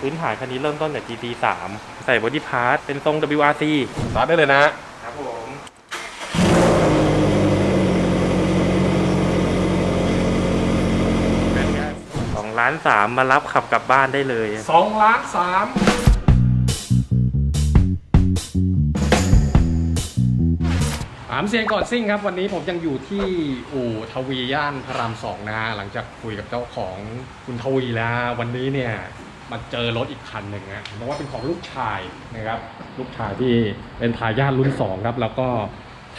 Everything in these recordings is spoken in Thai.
พื้นฐานคันนี้เริ่มต้นจาก GT 3ใส่บอดี้พาร์ทเป็นทรง WRC สตาร์ทได้เลยนะฮะครับผมสองล้านสามมารับขับกลับบ้านได้เลย สองล้านสามถามเสียงก่อนซิ่งครับ วันนี้ผมยังอยู่ที่อู่ทวีย่านพระรามสองนะฮะหลังจากคุยกับเจ้าของคุณทวีแล้ว วันนี้เนี่ย มาเจอรถอีกคันหนึ่งนะบอกว่าเป็นของลูกชายนะครับ ลูกชายที่เป็นทายาทรุ่น2ครับ แล้วก็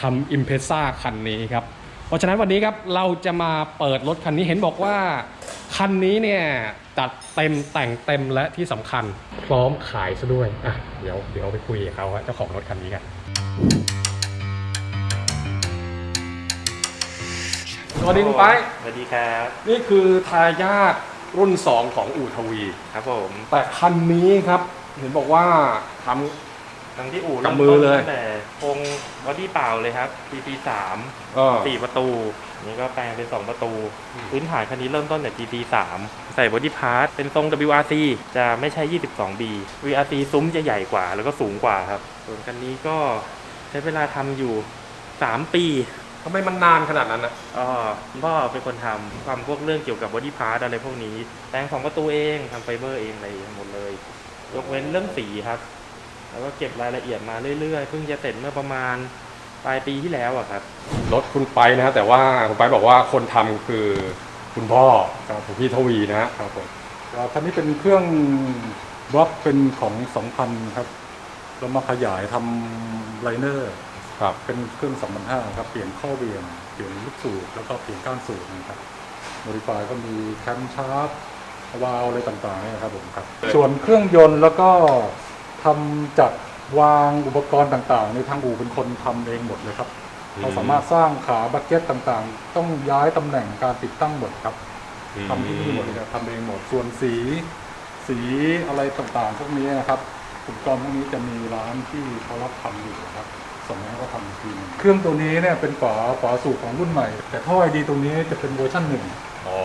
ทำอิมเพรสซ่าคันนี้ครับ เพราะฉะนั้นวันนี้ครับเราจะมาเปิดรถคันนี้เห็นบอกว่าคันนี้เนี่ยจัดเต็มแต่งเต็มและที่สำคัญพร้อมขายซะด้วยอะเดี๋ยวเดี๋ยวไปคุยกับเขาฮะเจ้าของรถคันนี้กันสวัสดีคุณไปสวัสดีครับ นี่คือทายาท รุ่น 2 ของอู่ทวี ครับผมแต่คันนี้ครับ เห็นบอกว่าททั้งที่อู่กับมือเลย ริ่ต้นตั้งแต่โครงบอดี้เปล่าเลยครับ GT 3ำเออ สี่ประตู นี่ก็แปลงเป็น2ประตู อืม พื้นฐานคันนี้เริ่มต้นจาก GT 3ใส่บอดี้พาร์ทเป็นทรง WRC จะไม่ใช่ 22B WRC ซุ้มจะใหญ่กว่า แล้วก็สูงกว่าครับ ส่วนคันนี้ก็ใช้เวลาทำอยู่ 3 ปี ทำไมมันนานขนาดนั้นนะอ๋อคุณพ่อเป็นคนทำทำพวกเรื่องเกี่ยวกับบอดี้พาร์ทอะไรพวกนี้แต่งสองประตูเองทำไฟเบอร์เองอะไรเองหมดเลย ยกเว้นเรื่องสีครับ แล้วก็เก็บรายละเอียดมาเรื่อยๆ เพิ่งจะเสร็จเมื่อประมาณปลายปีที่แล้วอะครับ รถคุณไปนะฮะแต่ว่าคุณไปบอกว่าคนทำคือคุณพ่อของพี่ทวีนะฮะครับผมอ่าคันนี้เป็นเครื่องบล็อกเป็นของ 2,000 ครับ เรามาขยายทำไลเนอร์ ครับเป็นเครื่อง2,500ครับ เปลี่ยนข้อเวียง เปลี่ยนลูกสูบแล้วก็เปลี่ยนก้านสูบนะครับโมดิฟายก็มีแคมชาร์ปวาล์วอะไรต่างๆเนี่ยครับผมครับ ส่วนเครื่องยนต์แล้วก็ทำจัดวางอุปกรณ์ต่างๆ ในทางอู่เป็นคนทำเองหมดเลยครับเราสามารถสร้างขาบักเก็ตต่างๆ ต้องย้ายตำแหน่งการติดตั้งหมดครับ ทำที่นี่หมดเลยครับทำเองหมด ส่วนสี สีอะไรต่างๆ พวกนี้นะครับอุปกรณ์พวกนี้จะมีร้านที่เขารับทำอยู่ครับ ส่งให้เขาทำอีกทีหนึ่งเครื่องตัวนี้เนี่ยเป็นฝาฝาสูบของรุ่นใหม่ แต่ท่อไอดีตรงนี้จะเป็นเวอร์ชันหนึ่ง อ๋อ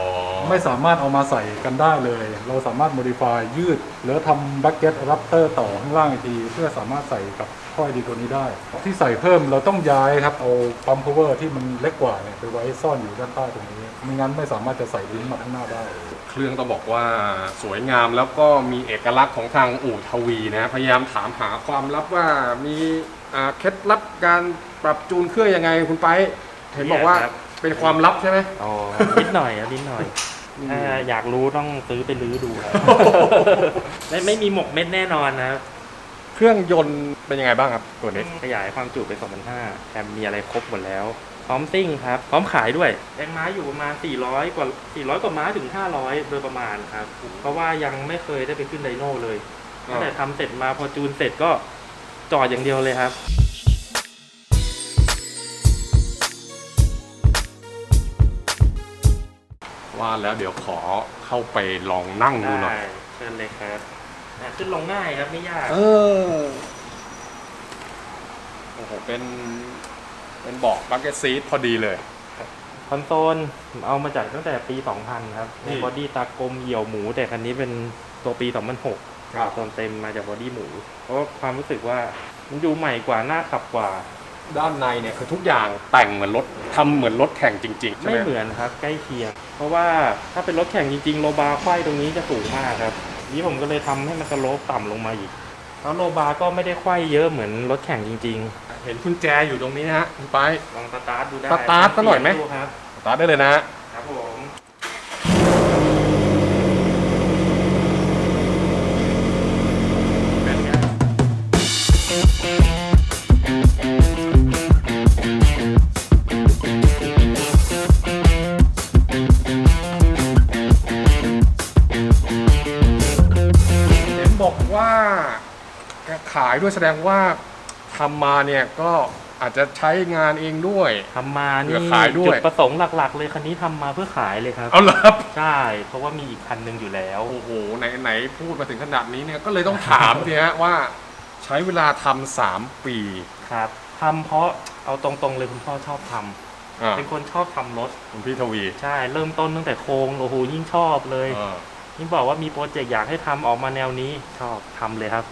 ไม่สามารถเอามาใส่กันได้เลย เราสามารถ modify ยืด แล้วทำ bucket adapter ต่อข้างล่างอีกที เพื่อสามารถใส่กับท่อไอดีตัวนี้ได้ ที่ใส่เพิ่มเราต้องย้ายครับ เอาปั๊ม power ที่มันเล็กกว่าเนี่ยไปไว้ซ่อนอยู่ด้านใต้ตรงนี้ ไม่งั้นไม่สามารถจะใส่ลิ้นมาข้างหน้าได้ เครื่องต้องบอกว่าสวยงามแล้วก็มีเอกลักษณ์ของทางอู่ทวีนะพยายามถามหาความลับว่ามีอ่าเคล็ดลับการปรับจูนเครื่องยังไงคุณไปเห็นบอกว่าครับ เป็นความลับใช่ไหม อ๋อนิดหน่อยครับนิดหน่อยถ้าอยากรู้ต้องซื้อไปรื้อดูครับ ไม่ไม่มีหมกเม็ดแน่นอนนะครับ เครื่องยนต์เป็นยังไงบ้างครับตัวนี้ขยายความจุไป 2,500แถมมีอะไรครบหมดแล้ว พร้อมซิ่งครับ พร้อมขายด้วยแรงม้าอยู่ประมาณ 400 กว่า 400 กว่าม้าถึง 500 โดยประมาณครับ เพราะว่ายังไม่เคยได้ไปขึ้นไดโน่เลยอ่าตั้งแต่ทำเสร็จมาพอจูนเสร็จก็จอดอย่างเดียวเลยครับว่าแล้วเดี๋ยวขอเข้าไปลองนั่งดูหน่อยได้เชิญเลยครับอะขึ้นลงง่ายครับไม่ยาก เออ โอ้โห เป็น เป็นเบอกบักเก็ตซีทพอดีเลย คอนโซลเอามาจากตั้งแต่ปี 2000 ครับอืม บอดี้ตากลมเหี่ยวหมู แต่คันนี้เป็นตัวปี 2006ครับโซนเต็มมาจากบอดี้หมู เพราะว่าความรู้สึกว่ามันดูใหม่กว่าน่าขับกว่า ด้านในเนี่ยคือทุกอย่างแต่งเหมือนรถทำเหมือนรถแข่งจริงๆใช่ไหไม่มเหมือนครับ ใกล้เคียง เพราะว่าถ้าเป็นรถแข่งจริงๆ โลบาร์ไขว้ตรงนี้จะสูงมากครับ นี้ผมก็เลยทำให้มันสโลปต่ำลงมาอีก แล้วโลบาร์ก็ไม่ได้ไขว้เยอะเหมือนรถแข่งจริงเห็นกุญแจอยู่ตรงนี้นะฮะคุณไปๆลองสตาร์ทดูได้สตาร์ทซะหน่อยไหม ดูครับ สตาร์ทได้เลยนะฮะ ครับผมเป็นไงเห็นบอกว่าขายด้วยแสดงว่า ทำมาเนี่ยก็อาจจะใช้งานเองด้วย ทำมาเพื่นี่อขายด้วย จุดประสงค์หลัก ๆ เลยคันนี้ทำมาเพื่อขายเลยครับเอาเหรอครับ ใช่เพราะว่ามีอีกคันหนึ่งอยู่แล้ว โอ้โหไหนไหนพูดมาถึงขนาดนี้เนี่ยก็เลยต้องถามสิฮะว่าใช้เวลาทำสามปีครับทำเพราะเอาตรงๆเลยคุณพ่อชอบทำอ่าเป็นคนชอบทำรถ คุณพี่ทวีใช่เริ่มต้นตั้งแต่โครงโอ้โหยิ่งชอบเลย อ่า นี่บอกว่ามีโปรเจกต์อยากให้ทำออกมาแนวนี้ชอบทำเลยครับ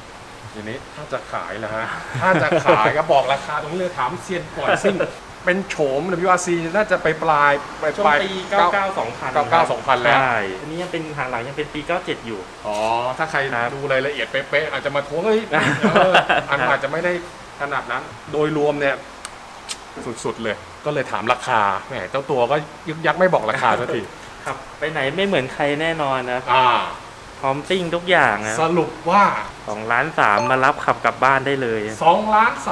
ทีนี้ถ้าจะขายนะฮะ ถ้าจะขายก็บอกราคาตรงนี้เลยถามเซียนก่อนซิ่งเป็นโฉม WRC น่าจะไปปลายปลายช่วงปลายปีเก้า99 2000 99 2000 แล้ว ใช่อันนี้ยังเป็นหางหลังยังเป็นปี 97 อยู่ อ๋อ ถ้าใครครับดูรายละเอียดเป๊ะๆอาจจะมาทวงเฮ้ยเอออันอาจจะไม่ได้ขนาดนั้น โดยรวมเนี่ยสุดๆเลย ก็เลยถามราคา แหมเจ้าตัวก็ยึกยักไม่บอกราคาสักที ครับ ไปไหนไม่เหมือนใครแน่นอนนะครับอ่า พร้อมซิ่งทุกอย่างนะสรุปว่าสองล้านสามมารับขับกลับบ้านได้เลย2ล้าน3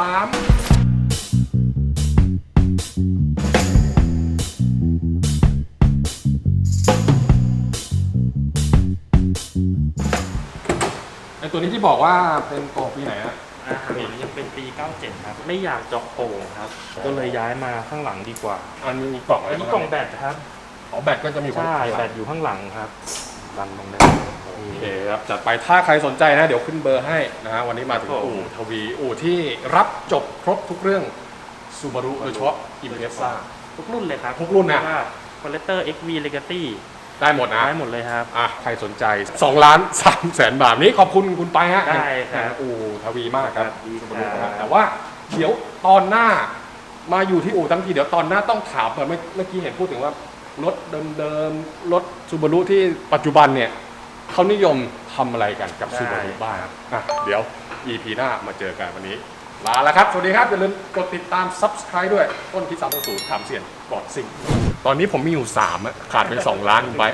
ไอตัวนี้ที่บอกว่าเป็นกองปีไหนอะอ่าเห็นยังเป็นปี 97 ครับ ไม่อยากเจาะโป่งครับ ก็เลยย้ายมาข้างหลังดีกว่าอันนี้มีกล่องอะไรอันนี้บ้างกล่องแบตครับ อ๋อแบตก็จะมีใช่ข้างหแบลังตอยู่ข้างหลังครับ ดันลงได้โอเคครับจัดไปถ้าใครสนใจนะเดี๋ยวขึ้นเบอร์ให้นะฮะวันนี้มาถึงครับผมอู่ทวีอู่ที่รับจบครบทุกเรื่องซูบารุโดยเฉพาะอิมเพรสซ่าทุกรุ่นเลยครับทุกรุ่นนะคอลเลกเตอร์ XV Legacy ได้หมดนะ ได้หมดเลยครับอะใครสนใจ 2 ล้าน3แสนบาทนี้ขอบคุณคุณไปฮะได้ครับแห่งอู่ทวีมากครับดีซูคบารุรับแต่ว่าเดี๋ยวตอนหน้ามาอยู่ที่อู่ทั้งทีเดี๋ยวตอนหน้าต้องถามเมื่อเมื่อกี้เห็นพูดถึงว่า รถเดิมๆรถซูบารุที่ปัจจุบันเนี่ยเขานิยมทำอะไรกันกับซูบารุบ้างอะเดี๋ยว EP หน้ามาเจอกันวันนี้ ลาแล้วครับ สวัสดีครับ อย่าลืมกดติดตาม Subscribe ด้วยต้นที่สามศูนย์ถามเสียนกอดสิ่ง ตอนนี้ผมมีอยู่3อะขาดไป2ล้านคุณไป